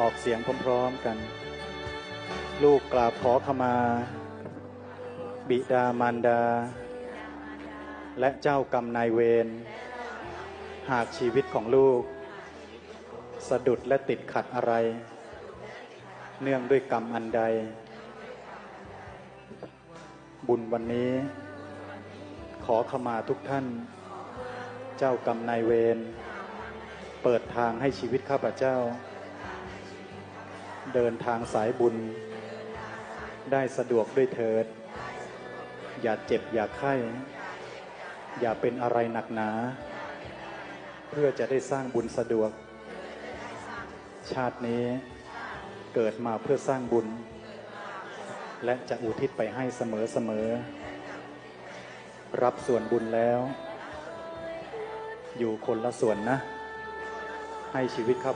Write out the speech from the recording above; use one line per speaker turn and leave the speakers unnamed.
ออกเสียงพร้อมๆกัน ลูกกราบขอขมา บิดามารดา และเจ้ากรรมนายเวร หากชีวิตของลูก สะดุดและติดขัดอะไร เนื่องด้วยกรรมอันใด บุญวันนี้ ขอขมาทุกท่าน เจ้ากรรมนายเวร เปิดทางให้ชีวิตข้าพเจ้า เดินทางสายบุญ ได้สะดวกด้วยเถิด อย่าเจ็บอย่าไข้ อย่าเป็นอะไรหนักหนา เพื่อจะได้สร้างบุญสะดวก ชาตินี้เกิดมาเพื่อสร้างบุญ และจะอุทิศไปให้เสมอเสมอ รับส่วนบุญแล้ว อยู่คนละส่วนนะ ให้ชีวิตข้า